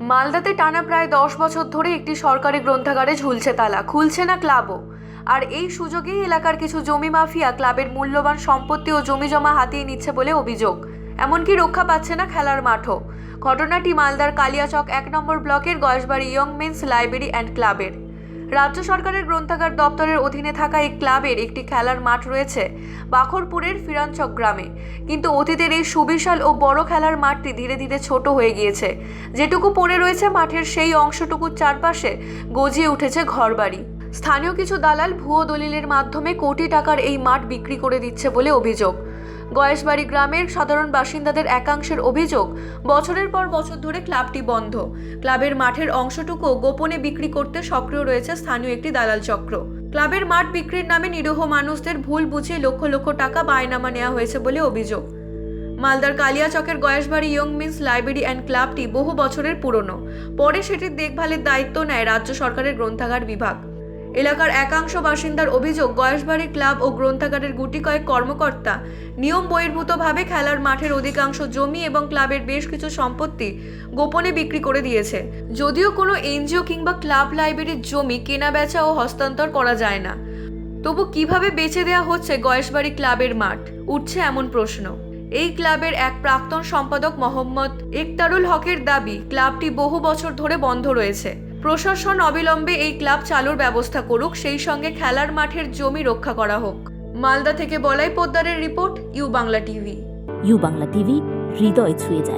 মালদাতে টানা প্রায় দশ বছর ধরে একটি সরকারি গ্রন্থাগারে ঝুলছে তালা, খুলছে না ক্লাবও। আর এই সুযোগেই এলাকার কিছু জমি মাফিয়া ক্লাবের মূল্যবান সম্পত্তি ও জমি জমা হাতিয়ে নিচ্ছে বলে অভিযোগ। এমনকি রক্ষা পাচ্ছে না খেলার মাঠও। ঘটনাটি মালদার কালিয়াচক এক নম্বর ব্লকের Gayeshbari young men's library and ক্লাবের। রাজ্য সরকারের গ্রন্থাগার দপ্তরের অধীনে থাকা এই ক্লাবের একটি খেলার মাঠ রয়েছে, বাখরপুরের ফিরানচক গ্রামে। কিন্তু অতীতের এই সুবিশাল ও বড় খেলার মাঠটি ধীরে ধীরে ছোট হয়ে গিয়েছে। যেটুকু পড়ে রয়েছে মাঠের সেই অংশটুকুর চারপাশে গজিয়ে উঠেছে ঘরবাড়ি। স্থানীয় কিছু দালাল ভুয়ো দলিলের মাধ্যমে কোটি টাকার এই মাঠ বিক্রি করে দিচ্ছে বলে অভিযোগ। গয়েশবাড়ি গ্রামের সাধারণ বাসিন্দাদের একাংশের অভিযোগ, বছরের পর বছর ধরে ক্লাবটি বন্ধ। ক্লাবের মাঠের অংশটুকু গোপনে বিক্রি করতে সক্রিয় রয়েছে স্থানীয় একটি দালাল চক্র। ক্লাবের মাঠ বিক্রির নামে নিরীহ মানুষদের ভুল বুঝিয়ে লক্ষ লক্ষ টাকা বায়নামা নেওয়া হয়েছে বলে অভিযোগ। মালদার কালিয়াচকের Gayeshbari young men's library and ক্লাবটি বহু বছরের পুরনো। পরে সেটির দেখভালের দায়িত্ব নেয় রাজ্য সরকারের গ্রন্থাগার বিভাগ। এলাকার একাংশ বাসিন্দার অভিযোগ, গয়েশবাড়ি ক্লাব ও গ্রন্থাগারের গুটি কয়েক কর্মকর্তা নিয়ম বহির্ভূতভাবে খেলার মাঠের অধিকাংশ জমি এবং ক্লাবের বেশ কিছু সম্পত্তি গোপনে বিক্রি করে দিয়েছে। যদিও কোনো এনজিও কিংবা ক্লাব লাইব্রেরির জমি কেনা, বেচা ও হস্তান্তর করা যায় না। তবু কীভাবে বেছে দেওয়া হচ্ছে গয়েশবাড়ি ক্লাবের মাঠ? উঠছে এমন প্রশ্ন। এই ক্লাবের এক প্রাক্তন সম্পাদক মোহাম্মদ একতারুল হকের দাবি, ক্লাবটি বহু বছর ধরে বন্ধ রয়েছে। প্রশাসন অবিলম্বে এই ক্লাব চালুর ব্যবস্থা করুক, সেই সঙ্গে খেলার মাঠের জমি রক্ষা করা হোক। মালদা থেকে Balai পোদ্দারের report, U Bangla TV. U Bangla TV, হৃদয় ছুঁয়ে যায়।